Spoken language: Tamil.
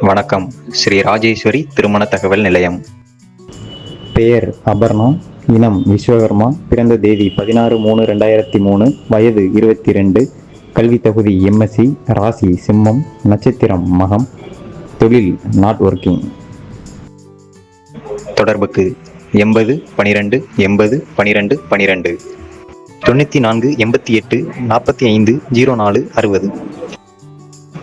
வணக்கம். ஸ்ரீ ராஜேஸ்வரி திருமண தகவல் நிலையம். பெயர் அபர்ணா இனம் விஸ்வகர்மா பிறந்த தேதி பதினாறு மூணு ரெண்டாயிரத்தி மூணு வயது இருபத்தி ரெண்டு கல்வி தகுதி எம்எஸ்சி ராசி சிம்மம் நட்சத்திரம் மகம் தொழில் நாட் ஒர்க்கிங். தொடர்புக்கு எண்பது பனிரெண்டு எண்பது பனிரெண்டு பனிரெண்டு. தொண்ணூற்றி நான்கு எண்பத்தி எட்டு நாற்பத்தி ஐந்து ஜீரோ நாலு அறுபது.